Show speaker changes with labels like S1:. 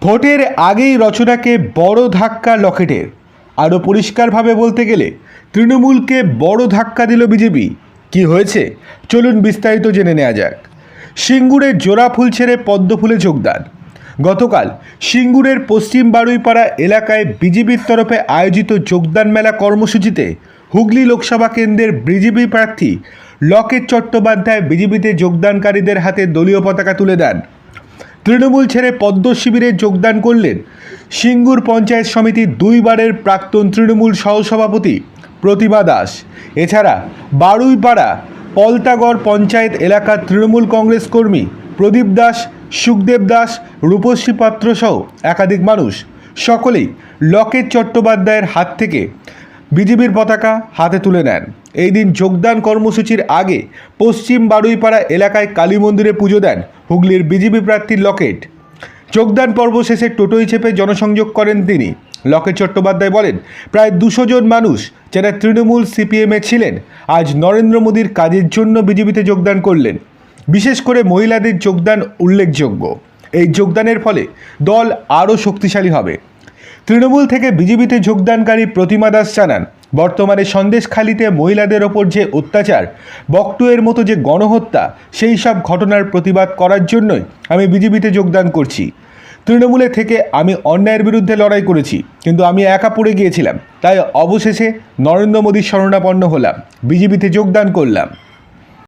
S1: ভোটের আগেই রচনাকে বড় ধাক্কা লকেটের। আরও পরিষ্কারভাবে বলতে গেলে, তৃণমূলকে বড় ধাক্কা দিল বিজেপি। কি হয়েছে? চলুন বিস্তারিত জেনে নেওয়া যাক। সিঙ্গুরে জোড়া ফুল ছেড়ে পদ্ম ফুলে যোগদান। গতকাল সিঙ্গুরের পশ্চিম বারুইপাড়া এলাকায় বিজেপির তরফে আয়োজিত যোগদান মেলা কর্মসূচিতে হুগলি লোকসভা কেন্দ্রের বিজেপি প্রার্থী লকেট চট্টোপাধ্যায় বিজেপিতে যোগদানকারীদের হাতে দলীয় পতাকা তুলে দেন। তৃণমূল ছেড়ে পদ্ম শিবিরে যোগদান করলেন সিঙ্গুর পঞ্চায়েত সমিতির দুইবারের প্রাক্তন তৃণমূল সহসভাপতি প্রতিমা দাস। এছাড়া বারুইপাড়া পলতাগড় পঞ্চায়েত এলাকার তৃণমূল কংগ্রেস কর্মী প্রদীপ দাস, সুখদেব দাস, রূপশ্রী পাত্র সহ একাধিক মানুষ। সকলেই লকেট চট্টোপাধ্যায়ের হাত থেকে বিজেপির পতাকা হাতে তুলে নেন। এই দিন যোগদান কর্মসূচির আগে পশ্চিম বারুইপাড়া এলাকায় কালী মন্দিরে পুজো দেন হুগলির বিজেপি প্রার্থী লকেট। যোগদান পর্ব শেষে টোটোই চেপে জনসংযোগ করেন তিনি। লকেট চট্টোপাধ্যায় বলেন, প্রায় দুশো জন মানুষ যারা তৃণমূল সিপিএমে ছিলেন, আজ নরেন্দ্র মোদীর কাজের জন্য বিজেপিতে যোগদান করলেন। বিশেষ করে মহিলাদের যোগদান উল্লেখযোগ্য। এই যোগদানের ফলে দল আরও শক্তিশালী হবে। তৃণমূল থেকে বিজেপিতে যোগদানকারী প্রতিমা দাস জানান, বর্তমানে সন্দেশখালিতে মহিলাদের ওপর যে অত্যাচার, বকটুয়ের মতো যে গণহত্যা, সেই সব ঘটনার প্রতিবাদ করার জন্যই আমি বিজেপিতে যোগদান করছি। তৃণমূলে থেকে আমি অন্যায়ের বিরুদ্ধে লড়াই করেছি, কিন্তু আমি একা পড়ে গিয়েছিলাম। তাই অবশেষে নরেন্দ্র মোদীর শরণাপন্ন হলাম, বিজেপিতে যোগদান করলাম।